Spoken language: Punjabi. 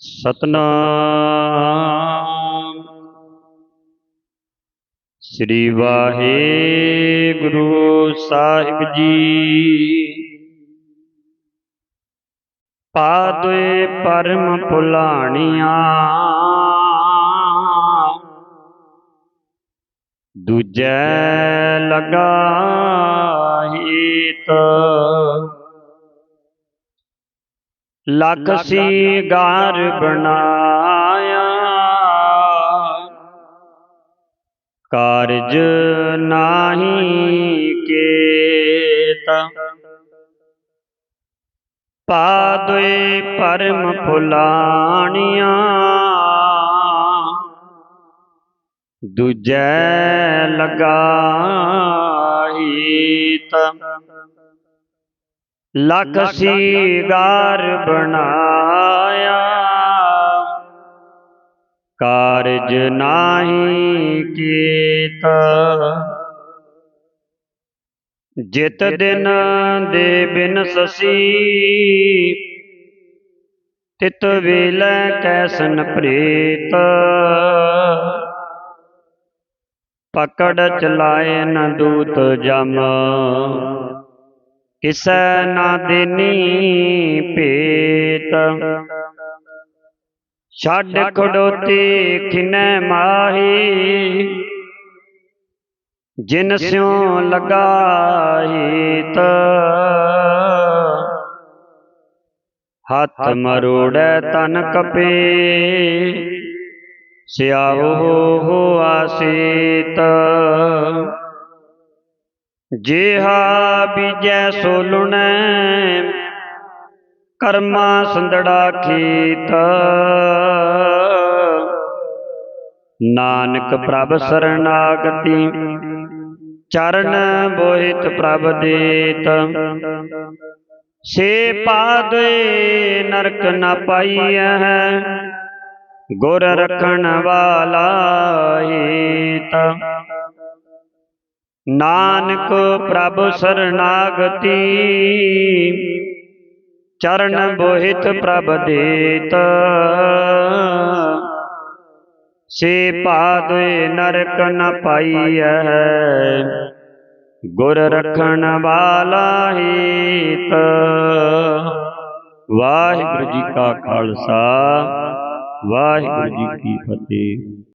ਸਤਨਾਮ। ਸ੍ਰੀ ਵਾਹਿਗੁਰੂ ਸਾਹਿਬ ਜੀ। ਪਾਦੋਏ ਪਰਮ ਭੁਲਾਣੀਆਂ ਦੂਜੈ ਲਗਾ ਹੀਤ। ਲਖ ਸੀਗਾਰ ਬਣਾਇਆ। ਕਾਰਜ ਨਾਹੀ ਕੇਤਾ। ਪਾਦੋਏ ਪਰਮ ਫੁਲਾਣੀਆਂ। ਦੂਜੈ ਲਗਾਹੀਤ। ਲਖ ਸੀਗਾਰ ਬਣਾਇਆ। ਕਾਰਜ ਨਾਹੀ ਕੀਤਾ। ਜਿਤ ਦਿਨ ਦੇ ਬਿਨ ਸਸੀ। ਤਿਤ ਵੇਲੇ ਕੈਸਨ ਪ੍ਰੀਤ। ਪਕੜ ਚਲਾਏ ਨ ਦੂਤ ਜਮ। ਕਿਸੈ ਨਾ ਦੇਨੀ ਭੇਤ ਛੱਡ ਖੜੋਤੀ ਖਿਨੈ ਮਾਹੀ। ਜਿਨ ਸਿਉ ਲਗਾਈ ਹੱਥ ਮਰੋੜੈ ਤਨ ਕਪੇ। ਸਿਆਹੋ ਹੋ ਆਸੀਤ। ਜੇਹਾ ਬੀਜੈ ਸੋ ਲੁਣੈ ਕਰਮਾ ਸੰਦੜਾ ਖੇਤ। ਨਾਨਕ ਪ੍ਰਭ ਸਰਨਾਗਤੀ, ਚਰਨ ਬੋਹਿਤ ਪ੍ਰਭ ਦੇਤ। ਸੇ ਪਾਦੇ ਨਰਕ ਨ ਪਾਈਐ, ਗੁਰ ਰਖਣ ਵਾਲਾ ਹੀਤ ਨਾਨਕ ਪ੍ਰਭ ਸਰਨਾਗਤੀ। ਚਰਨ ਬੋਹਿਤ ਪ੍ਰਭ ਦੇਤ। ਸੇ ਪਾਦੋਏ ਨਰਕ ਨ ਪਾਈਐ। ਗੁਰ ਰਖਣ ਵਾਲਾ ਹੀਤ। ਵਾਹਿਗੁਰੂ ਜੀ ਕਾ ਖਾਲਸਾ। ਵਾਹਿਗੁਰੂ ਜੀ ਕੀ ਫਤਿਹ।